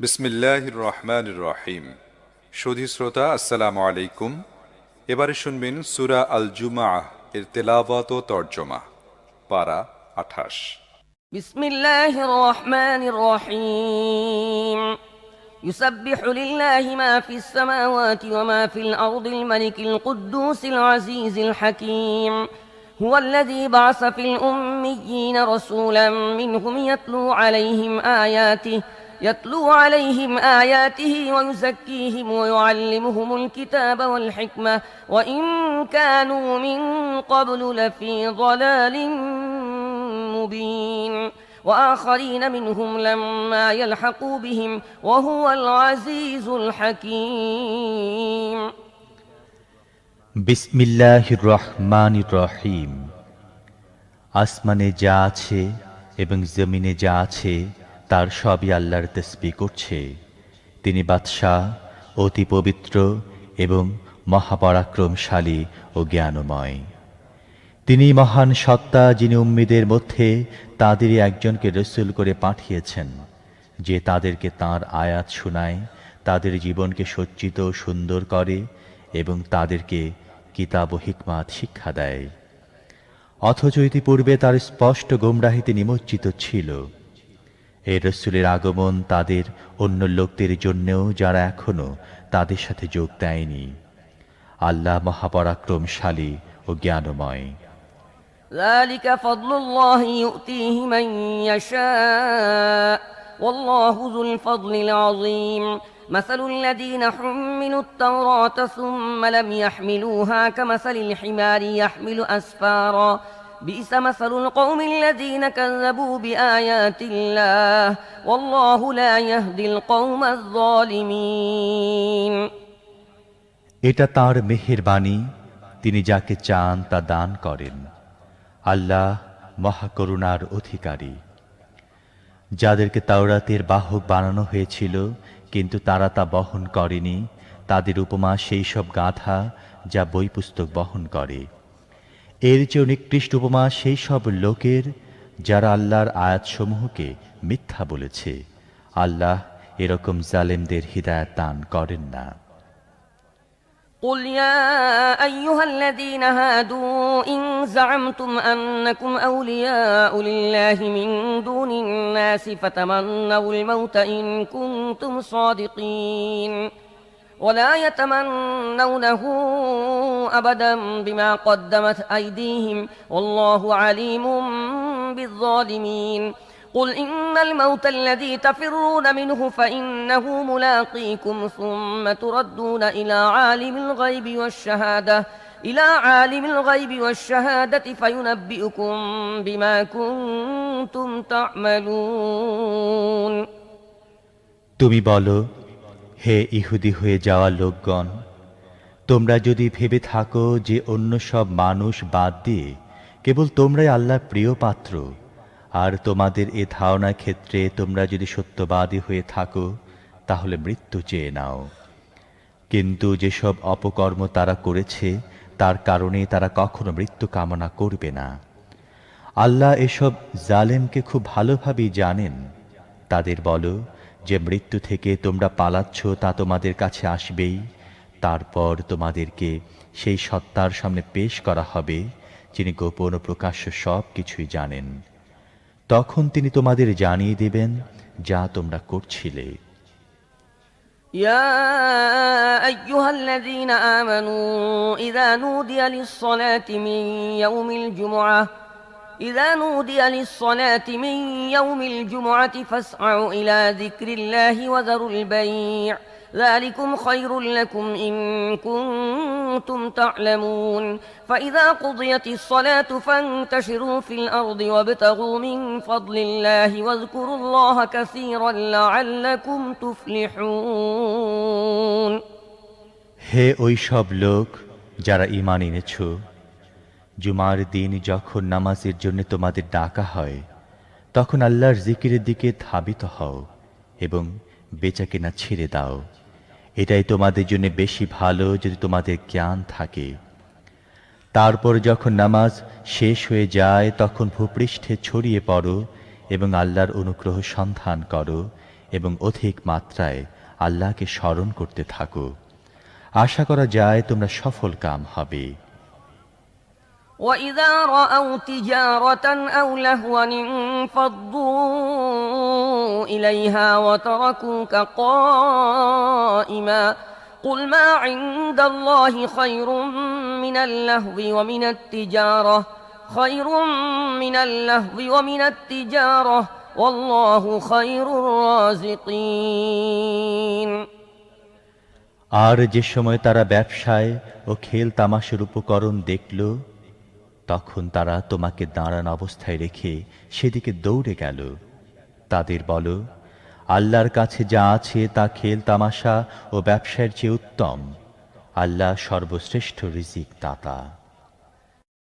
বিসমিল্লাহ রহমান রহিম সুধী শ্রোতা আসসালামু আলাইকুম এবারে শুনবেন সুরা আল জুমা এর তেলাওয়াত ও তর্জমা পারা আঠাশ بسم الله الرحمن الرحيم يسبح لله ما في السماوات وما في الأرض الملك القدوس العزيز الحكيم هو الذي بعث في الأميين رسولا منهم يتلو عليهم آياته يتلو عليهم آياته ويزكيهم ويعلمهم الكتاب والحكمة وإن كانوا من قبل لفي ضلال مبين وآخرين منهم لما يلحقوا بهم وهو العزيز الحكيم বিসমিল্লাহ রহমান রহিম আসমানে যা আছে এবং জমিনে যা আছে তার সবই আল্লাহর তসবি করছে। তিনি বাদশাহ, অতি পবিত্র এবং মহাপরাক্রমশালী ও জ্ঞানময়। তিনি মহান সত্তা যিনি উম্মিদের মধ্যে তাদেরই একজনকে রসুল করে পাঠিয়েছেন, যে তাদেরকে তার আয়াত শোনায়, তাদের জীবনকে সজ্জিত সুন্দর করে এবং তাদেরকে কিতাব ও হিকমাত শিক্ষা দেয়। অথচ ইতিপূর্বে তার স্পষ্ট গোমরাহিতে নিমজ্জিত ছিল। এই রসুলের আগমন তাদের অন্য লোকদের জন্যেও যারা এখনও তাদের সাথে যোগ দেয়নি আল্লাহ মহাপরাক্রমশালী ও জ্ঞানময় ذلك فضل الله يؤتيه من يشاء والله ذو الفضل العظيم مثل الذين حملوا التوراة ثم لم يحملوها كمثل الحمار يحمل أسفارا بئس مثل القوم الذين كذبوا بآيات الله والله لا يهدي القوم الظالمين এটা তার মেহেরবাণী তিনি যাকে চান তা দান করেন আল্লাহ মহাকরুণার অধিকারী যাদেরকে তাওরাতের বাহক বানানো হয়েছিল কিন্তু তারা তা বহন করেনি তাদের উপমা সেই সব গাথা যা বই পুস্তক বহন করে এর চেয়ে নিকৃষ্ট উপমা সেই সব লোকের যারা আল্লাহর আয়াতসমূহকে মিথ্যা বলেছে আল্লাহ এরকম জালেমদের হৃদায়ত দান করেন না قل يا أيها الذين هادوا إن زعمتم أنكم أولياء لله من دون الناس فتمنوا الموت إن كنتم صادقين ولا يتمنونه أبدا بما قدمت أيديهم والله عليم بالظالمين قل إن الموت الذي تفرون منه فإنه ملاقيكم ثم تردون إلى عالم الغيب والشهادة إلى عالم الغيب والشهادة فينبئكم بما كنتم تعملون তুমি বলো হে ইহুদি হয়ে যাওয়া লোকগণ, তোমরা যদি ভেবে থাকো যে অন্য সব মানুষ বাদ দিয়ে কেবল তোমরাই আল্লাহর প্রিয় পাত্র, আর তোমাদের এ ধারণার ক্ষেত্রে তোমরা যদি সত্যবাদী হয়ে থাকো, তাহলে মৃত্যু চেয়ে নাও। কিন্তু যেসব অপকর্ম তারা করেছে, তার কারণে তারা কখনো মৃত্যু কামনা করবে না। আল্লাহ এসব জালেমকে খুব ভালোভাবেই জানেন। তাদের বলো যে মৃত্যু থেকে তোমরা পালাচ্ছ তা তোমাদের কাছে আসবেই তারপর তোমাদেরকে সেই সত্তার সামনে পেশ করা হবে যিনি গোপন ও প্রকাশ্য সব কিছুই জানেন তখন তিনি তোমাদের জানিয়ে দেবেন যা তোমরা করছিলে يا أيها الذين آمنوا إذا نودي للصلاة من يوم الجمعة إذا نودي للصلاة من يوم الجمعة فاسعوا إلى ذكر الله وذروا البيع ذلكم خير لكم إن كنتم تعلمون فإذا قضيت الصلاة فانتشروا في الأرض وابتغوا من فضل الله واذكروا الله كثيرا لعلكم تفلحون হে ওই সব লোক যারা ইমান এনেছ জুমার দিন যখন নামাজের জন্য তোমাদের ডাকা হয়, তখন আল্লাহর জিকিরের দিকে ধাবিত হও এবং বেচাকেনা ছেড়ে দাও। এটাই তোমাদের জন্য বেশি ভালো যদি তোমাদের জ্ঞান থাকে। তারপর যখন নামাজ শেষ হয়ে যায়, তখন ভূপৃষ্ঠে ছড়িয়ে পড়ো এবং আল্লাহর অনুগ্রহ সন্ধান করো এবং অধিক মাত্রায় আল্লাহকে স্মরণ করতে থাকো। আশা করা যায় তোমরা সফল কাম হবে। وإذا رأوا تجارة أو لهوا انفضوا إليها وتركوك قائما قل ما عند الله خير من اللهو ومن التجارة خير من اللهو ومن التجارة والله خير الرازقين আর যে সময় তারা ব্যবসায় ও খেল তামাশের উপকরণ দেখল তখন তারা তোমাকে দাঁড়ান অবস্থায় রেখে সেদিকে দৌড়ে গেল। তাদের বলো, আল্লাহর কাছে যা আছে তা খেল, তামাশা ও ব্যবসায়ের চেয়ে উত্তম। আল্লাহ সর্বশ্রেষ্ঠ রিজিক দাতা